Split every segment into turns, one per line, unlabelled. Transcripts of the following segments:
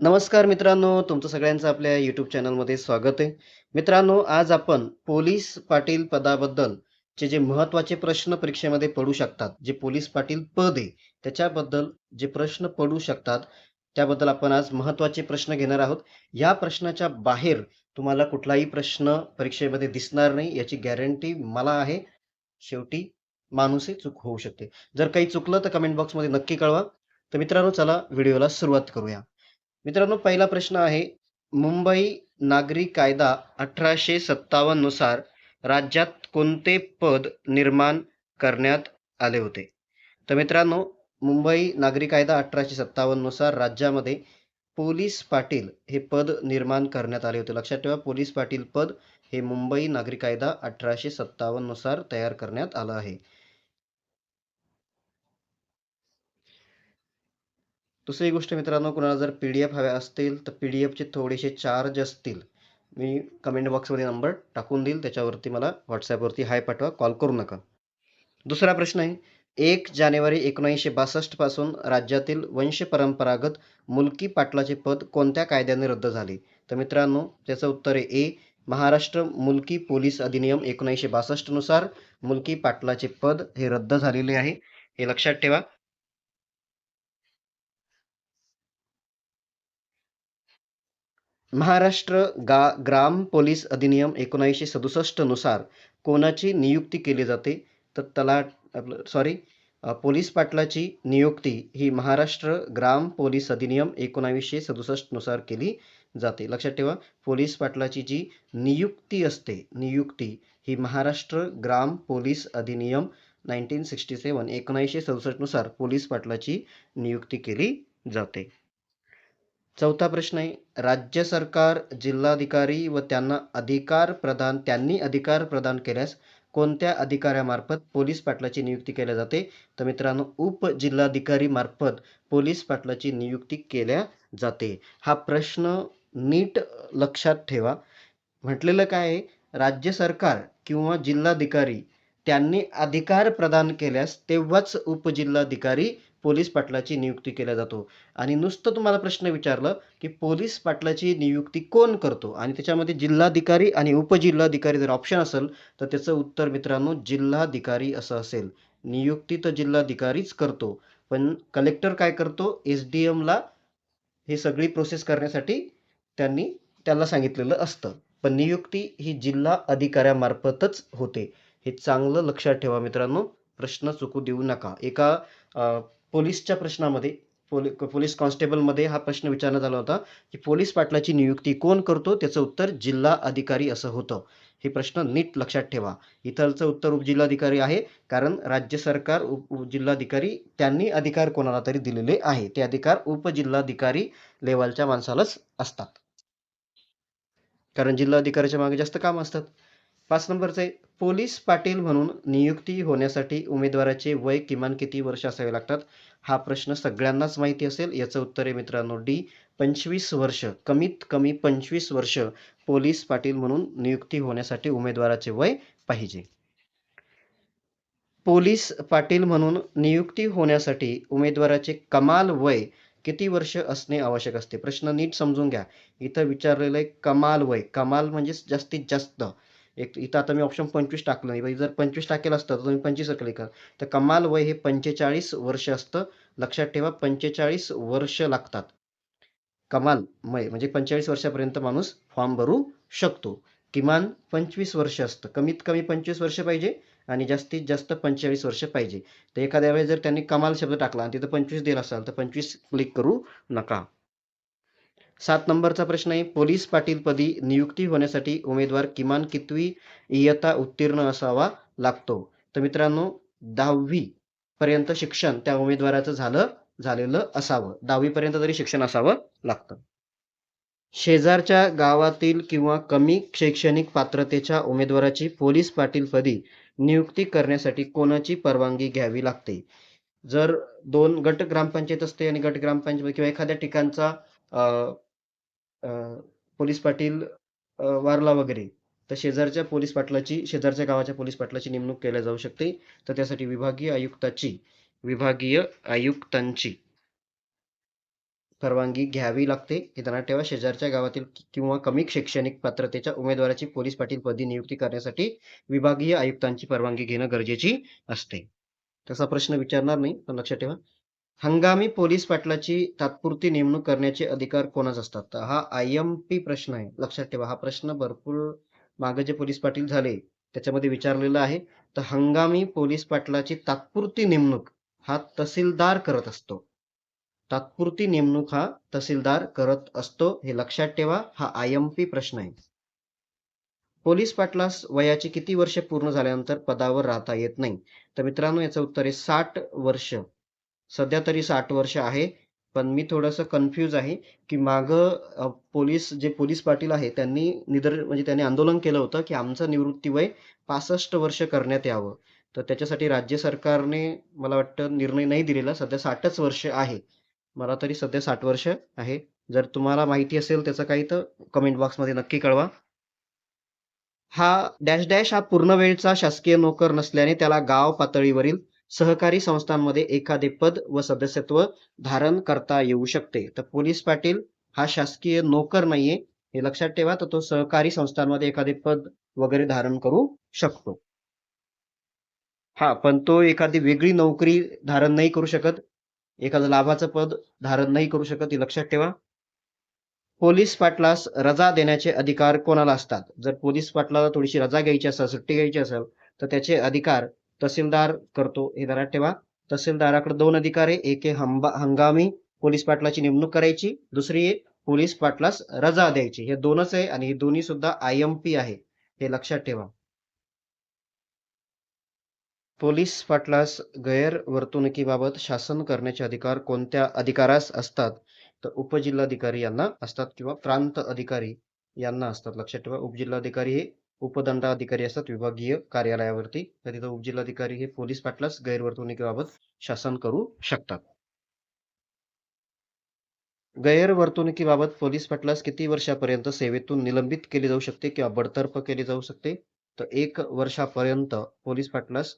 नमस्कार मित्रांनो, तुमचं सगळ्यांचं आपल्या यूट्यूब चॅनलमध्ये स्वागत आहे. मित्रांनो, आज आपण पोलीस पाटील पदाबद्दलचे जे महत्त्वाचे प्रश्न परीक्षेमध्ये पडू शकतात, जे पोलीस पाटील पद आहे, त्याच्याबद्दल जे प्रश्न पडू शकतात, त्याबद्दल आपण आज महत्त्वाचे प्रश्न घेणार आहोत. या प्रश्नाच्या बाहेर तुम्हाला कुठलाही प्रश्न परीक्षेमध्ये दिसणार नाही, याची गॅरंटी मला आहे. शेवटी माणूसही चूक होऊ शकते. जर काही चुकलं तर कमेंट बॉक्समध्ये नक्की कळवा. तर मित्रांनो, चला व्हिडिओला सुरुवात करूया. मित्रांनो, पहिला प्रश्न आहे, मुंबई नागरी कायदा 1857 नुसार राज्यात कोणते पद निर्माण करण्यात आले होते? तर मित्रांनो, मुंबई नागरी कायदा 1857 नुसार राज्यामध्ये पोलीस पाटील हे पद निर्माण करण्यात आले होते. लक्षात ठेवा, पोलीस पाटील पद हे मुंबई नागरी कायदा 1857 नुसार तयार करण्यात आलं आहे. दुसरी गोष्ट मित्रांनो, कुणाला जर पी-डी-एफ हव्या असतील, तर पी-डी-एफचे थोडेसे चार्ज असतील. मी कमेंट बॉक्समध्ये नंबर टाकून देईल. त्याच्यावरती मला व्हॉट्सॲपवरती हाय पाठवा, कॉल करू नका. दुसरा प्रश्न आहे, एक जानेवारी एकोणीसशे बासष्टपासून राज्यातील वंश परंपरागत मुलकी पाटलाचे पद कोणत्या कायद्याने रद्द झाले? तर मित्रांनो, त्याचं उत्तर आहे ए. महाराष्ट्र मुलकी पोलीस अधिनियम एकोणीसशे बासष्टनुसार मुलकी पाटलाचे पद हे रद्द झालेले आहे. हे लक्षात ठेवा. महाराष्ट्र गा ग्राम पोलीस अधिनियम 1967 नुसार कोणाची नियुक्ती केली जाते? तर तलाट आपलं सॉरी पोलीस पाटलाची नियुक्ती ही महाराष्ट्र ग्राम पोलीस अधिनियम 1967 नुसार केली जाते. लक्षात ठेवा, पोलीस पाटलाची जी नियुक्ती असते, नियुक्ती ही महाराष्ट्र ग्राम पोलीस अधिनियम नाईन्टीन सिक्स्टी सेवन एकोणावीसशे सदुसष्टनुसार पोलीस पाटलाची नियुक्ती केली जाते. चौथा प्रश्न आहे, राज्य सरकार, जिल्हाधिकारी व त्यांना अधिकार प्रदान त्यांनी अधिकार प्रदान केल्यास कोणत्या अधिकाऱ्यामार्फत पोलीस पाटलाची नियुक्ती केल्या जाते? तर मित्रांनो, उपजिल्हाधिकारी मार्फत पोलीस पाटलाची नियुक्ती केल्या जाते. हा प्रश्न नीट लक्षात ठेवा. म्हटलेलं काय आहे, राज्य सरकार किंवा जिल्हाधिकारी त्यांनी अधिकार प्रदान केल्यास तेव्हाच उपजिल्हाधिकारी पोलीस पाटलाची नियुक्ती केल्या जातो. आणि नुसतं तुम्हाला प्रश्न विचारलं, की पोलीस पाटलाची नियुक्ती कोण करतो? आणि त्याच्यामध्ये जिल्हाधिकारी आणि उपजिल्हाधिकारी जर ऑप्शन असेल, तर त्याचं उत्तर मित्रांनो जिल्हाधिकारी असं असेल. नियुक्ती तर जिल्हाधिकारीच करतो. पण कलेक्टर काय करतो? एस-डी-एमला ही सगळी प्रोसेस करण्यासाठी त्यांनी त्याला सांगितलेलं असतं. पण नियुक्ती ही जिल्हा अधिकाऱ्यामार्फतच होते. हे चांगलं लक्षात ठेवा मित्रांनो. प्रश्न चुकू देऊ नका. एका पोलीसच्या प्रश्नामध्ये पोली पोलीस कॉन्स्टेबलमध्ये हा प्रश्न विचारण्यात आला होता, की पोलीस पाटलाची नियुक्ती कोण करतो? त्याचं उत्तर जिल्हा अधिकारी असं होतं. हे प्रश्न नीट लक्षात ठेवा. इथलचं उत्तर उपजिल्हाधिकारी आहे. कारण राज्य सरकार, उप जिल्हाधिकारी त्यांनी अधिकार कोणाला तरी दिलेले आहे. ते अधिकार उपजिल्हाधिकारी लेवलच्या माणसालाच असतात. कारण जिल्हाधिकाऱ्याच्या मागे जास्त काम असतात. पाच नंबरचं आहे, पोलीस पाटील म्हणून नियुक्ती होण्यासाठी उमेदवाराचे वय किमान किती वर्ष असावे लागतात? हा प्रश्न सगळ्यांनाच माहिती असेल. याचं उत्तर आहे मित्रांनो डी. 25 वर्ष. कमीत कमी 25 वर्ष पोलीस पाटील म्हणून नियुक्ती होण्यासाठी उमेदवाराचे वय पाहिजे. पोलीस पाटील म्हणून नियुक्ती होण्यासाठी उमेदवाराचे कमाल वय किती वर्ष असणे आवश्यक असते? प्रश्न नीट समजून घ्या. इथं विचारलेलं आहे कमाल वय. कमाल म्हणजेच जास्तीत जास्त. एक इथं आता मी ऑप्शन 25 टाकलं नाही. जर 25 टाकेल असतं, तर तुम्ही पंचवीसवर क्लिक करा तर कमाल वय हे 45 वर्ष असतं. लक्षात ठेवा 45 वर्ष लागतात. कमाल मय म्हणजे 45 वर्षापर्यंत माणूस फॉर्म भरू शकतो. किमान 25 वर्ष असतं. कमीत कमी 25 वर्ष पाहिजे आणि जास्तीत जास्त 45 वर्ष पाहिजे. तर एखाद्या वेळेस जर त्यांनी कमाल शब्द टाकला आणि तिथं पंचवीस दिला असाल तर 25 क्लिक करू नका. सात नंबरचा प्रश्न आहे, पोलीस पाटीलपदी नियुक्ती होण्यासाठी उमेदवार किमान कितवी इयत्ता उत्तीर्ण असावा लागतो? तर मित्रांनो 10वी पर्यंत शिक्षण त्या उमेदवाराचं झालं झालेलं असावं. 10वी पर्यंत तरी शिक्षण असावं लागतं. शेजारच्या गावातील किंवा कमी शैक्षणिक पात्रतेच्या उमेदवाराची पोलीस पाटीलपदी नियुक्ती करण्यासाठी कोणाची परवानगी घ्यावी लागते? जर दोन गट ग्रामपंचायत असते आणि गट ग्रामपंचायत किंवा एखाद्या ठिकाणचा पोलीस पाटील वारला वगैरे, तर शेजारच्या पोलीस पाटलाची शेजारच्या गावाच्या पोलीस पाटलाची नेमणूक केल्या जाऊ शकते. तर त्यासाठी विभागीय आयुक्ताची विभागीय आयुक्तांची परवानगी घ्यावी लागते. हे त्यांना ठेवा. शेजारच्या गावातील किंवा कमी शैक्षणिक पात्रतेच्या उमेदवाराची पोलीस पाटील पदी नियुक्ती करण्यासाठी विभागीय आयुक्तांची परवानगी घेणं गरजेची असते. तसा प्रश्न विचारणार नाही पण लक्षात ठेवा. हंगामी पोलीस पाटलाची तात्पुरती नेमणूक करण्याचे अधिकार कोणाच असतात? तर हा आय एम पी प्रश्न आहे. लक्षात ठेवा हा प्रश्न भरपूर मागे जे पोलीस पाटील झाले त्याच्यामध्ये विचारलेला आहे. तर हंगामी पोलीस पाटलाची तात्पुरती नेमणूक हा तहसीलदार करत असतो. तात्पुरती नेमणूक हा तहसीलदार करत असतो हे लक्षात ठेवा हा आय एम पी प्रश्न आहे. पोलीस पाटलास वयाची किती वर्ष पूर्ण झाल्यानंतर पदावर राहता येत नाही? तर मित्रांनो याचं उत्तर आहे साठ वर्ष. सध्या तरी साठ वर्ष आहे पण मी थोडंसं कन्फ्यूज आहे की माग पोलीस जे पोलीस पाटील आहे त्यांनी निदर म्हणजे त्यांनी आंदोलन केलं होतं की आमचं निवृत्ती वय पासष्ट वर्ष करण्यात यावं. तर त्याच्यासाठी राज्य सरकारने मला वाटतं निर्णय नाही दिलेला सध्या साठच वर्ष आहे. मला तरी सध्या साठ वर्ष आहे. जर तुम्हाला माहिती असेल त्याचं काही तर कमेंट बॉक्समध्ये नक्की कळवा. हा डॅश डॅश हा पूर्ण वेळचा शासकीय नोकर नसल्याने त्याला गाव पातळीवरील सहकारी संस्थांमध्ये एखादे पद व सदस्यत्व धारण करता येऊ शकते. तर पोलीस पाटील हा शासकीय नोकर नाहीये. हे लक्षात ठेवा तर तो सहकारी संस्थांमध्ये एखादे पद वगैरे धारण करू शकतो. हा पण तो एखादी वेगळी नोकरी धारण नाही करू शकत. एखादं लाभाचं पद धारण नाही करू शकत हे लक्षात ठेवा. पोलीस पाटलास रजा देण्याचे अधिकार कोणाला असतात? जर पोलीस पाटलाला थोडीशी रजा घ्यायची असेल सुट्टी घ्यायची असेल तर त्याचे अधिकार तहसीलदार करतो. हे ध्यानात ठेवा. तहसीलदाराकडे दोन अधिकार आहे एक आहे हंबा हंगामी पोलीस पाटलाची नेमणूक करायची दुसरी आहे पोलीस पाटलास रजा द्यायची. हे दोनच आहे आणि हे दोन्ही सुद्धा आय एम पी आहे. हे लक्षात ठेवा. पोलीस पाटलास गैरवर्तणुकीबाबत शासन करण्याचे अधिकार कोणत्या अधिकारास असतात? तर उपजिल्हाधिकारी यांना असतात किंवा प्रांत अधिकारी यांना असतात. लक्षात ठेवा. उपजिल्हाधिकारी हे उपदंडाधिकारी असतात विभागीय कार्यालयावरती. तर तिथं उपजिल्हाधिकारी हे पोलीस पाटलास गैरवर्तणुकीबाबत शासन करू शकतात. गैरवर्तणुकीबाबत पोलीस पाटलास किती वर्षापर्यंत सेवेतून निलंबित केले जाऊ शकते किंवा बडतर्फ केले जाऊ शकते? तर एक वर्षापर्यंत पोलीस पाटलास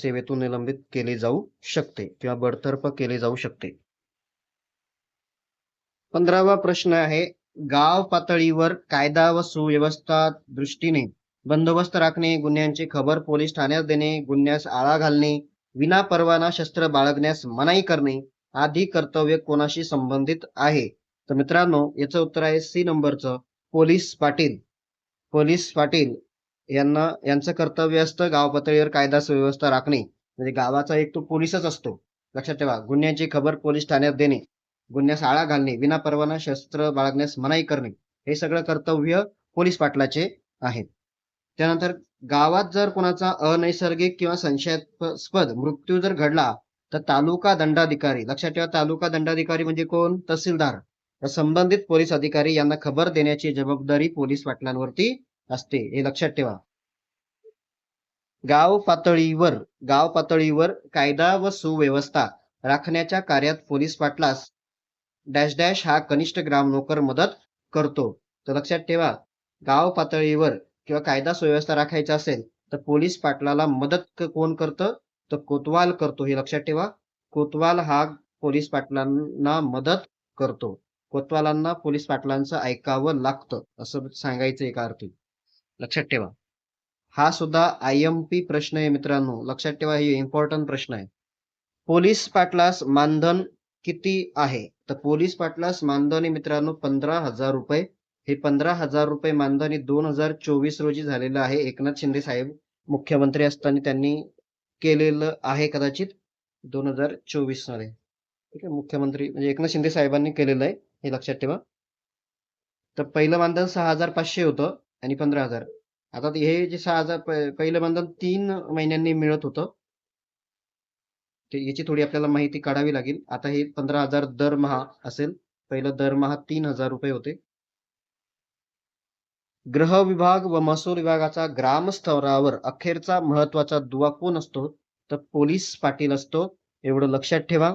सेवेतून निलंबित केले जाऊ शकते किंवा बडतर्फ केले जाऊ शकते. पंधरावा प्रश्न आहे गाव पातळीवर कायदा व सुव्यवस्था दृष्टीने बंदोबस्त राखणे गुन्ह्यांची खबर पोलीस ठाण्यात देणे गुन्ह्यास आळा घालणे विना परवाना शस्त्र बाळगण्यास मनाई करणे आदी कर्तव्य कोणाशी संबंधित आहे? तर मित्रांनो याचं उत्तर आहे सी नंबरचं पोलीस पाटील. पोलीस पाटील यांना यांचं कर्तव्य असतं गाव पातळीवर कायदा सुव्यवस्था राखणे. म्हणजे गावाचा एक तो पोलीसच असतो. लक्षात ठेवा गुन्ह्याची खबर पोलीस ठाण्यात देणे. गुन्ह्यास आळा घालणे विना परवाना शस्त्र बाळगण्यास मनाई करणे हे सगळं कर्तव्य पोलीस पाटलाचे आहेत. त्यानंतर गावात जर कोणाचा अनैसर्गिक किंवा संशयास्पद मृत्यू जर घडला तर तालुका दंडाधिकारी लक्षात ठेवा तालुका दंडाधिकारी म्हणजे कोण? तहसीलदार. तर संबंधित पोलीस अधिकारी यांना खबर देण्याची जबाबदारी पोलीस पाटलांवरती असते हे लक्षात ठेवा. गाव पातळीवर गाव पातळीवर कायदा व सुव्यवस्था राखण्याच्या कार्यात पोलीस पाटलास डॅश डॅश हा कनिष्ठ ग्राम नोकर मदत करतो. तर लक्षात ठेवा गाव पातळीवर किंवा कायदा सुव्यवस्था राखायचा असेल तर पोलीस पाटलाला मदत कोण करतं? तर कोतवाल करतो हे लक्षात ठेवा. कोतवाल हा पोलीस पाटलांना मदत करतो. कोतवालांना पोलीस पाटलांचं ऐकावं लागतं असं सांगायचं एका अर्थी लक्षात ठेवा. हा सुद्धा आय एम पी प्रश्न आहे मित्रांनो. लक्षात ठेवा हे इम्पॉर्टंट प्रश्न आहे. पोलीस पाटलास मानधन किती आहे? तर पोलीस पाटलास मानधनी मित्रांनो पंधरा हजार रुपये. हे पंधरा हजार रुपये मानधनी दोन हजार चोवीस रोजी झालेलं आहे. एकनाथ शिंदे साहेब मुख्यमंत्री असताना त्यांनी केलेलं आहे कदाचित दोन हजार चोवीसमध्ये ठीक आहे मुख्यमंत्री म्हणजे एकनाथ शिंदे साहेबांनी केलेलं आहे. हे लक्षात ठेवा. तर पहिलं मानधन सहा हजार पाचशे होतं आणि पंधरा हजार. आता ते हे जे सहा हजार प- पहिलं मानधन तीन महिन्यांनी मिळत होतं. याची थोडी आपल्याला माहिती काढावी लागेल. आता हे पंधरा हजार दरमहा असेल. पहिलं दरमहा तीन हजार रुपये होते. ग्रह विभाग व महसूल विभागाचा ग्रामस्तरावर अखेरचा महत्त्वाचा दुवा कोण असतो? तर पोलीस पाटील असतो. एवढं लक्षात ठेवा.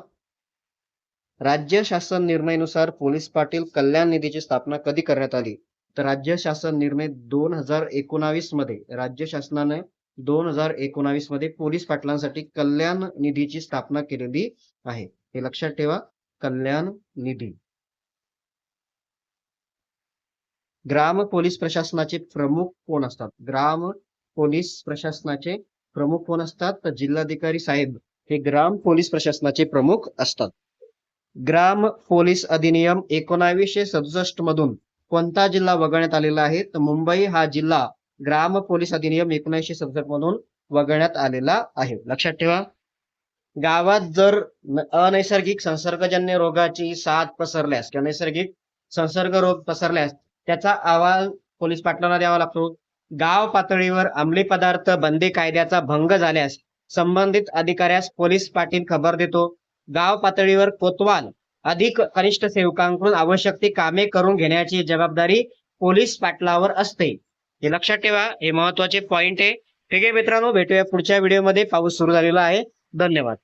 राज्य शासन निर्णयानुसार पोलीस पाटील कल्याण निधीची स्थापना कधी करण्यात आली? तर राज्य शासन निर्णय दोन हजार एकोणावीसमध्ये. राज्य शासनाने दोन हजार एकोणावीसमध्ये पोलीस पाटलांसाठी कल्याण निधीची स्थापना केलेली आहे. हे लक्षात ठेवा कल्याण निधी. ग्राम पोलीस प्रशासनाचे प्रमुख कोण असतात? ग्राम पोलीस प्रशासनाचे प्रमुख कोण असतात? तर जिल्हाधिकारी साहेब हे ग्राम पोलीस प्रशासनाचे प्रमुख असतात. ग्राम पोलीस अधिनियम एकोणावीसशे सदुसष्ट मधून कोणता जिल्हा वगळण्यात आलेला आहे? तर मुंबई हा जिल्हा ग्राम पोलीस अधिनियम एकोणीसशे सदुसष्ट मधून वगळण्यात आलेला आहे. लक्षात ठेवा. गावात जर अनैसर्गिक संसर्गजन्य रोगाची साथ पसरल्यास किंवा नैसर्गिक संसर्ग रोग पसरल्यास त्याचा अहवाल पोलीस पाटलांना द्यावा लागतो. गाव पातळीवर अंमली पदार्थ बंदी कायद्याचा भंग झाल्यास संबंधित अधिकाऱ्यास पोलीस पाटील खबर देतो. गाव पातळीवर कोतवाल अधिक कनिष्ठ सेवकांकडून आवश्यक ती कामे करून घेण्याची जबाबदारी पोलीस पाटलावर असते. हे लक्षात ठेवा हे महत्त्वाचे पॉइंट आहे. ठीक आहे मित्रांनो भेटूया पुढच्या व्हिडिओमध्ये पाऊस सुरू झालेला आहे. धन्यवाद.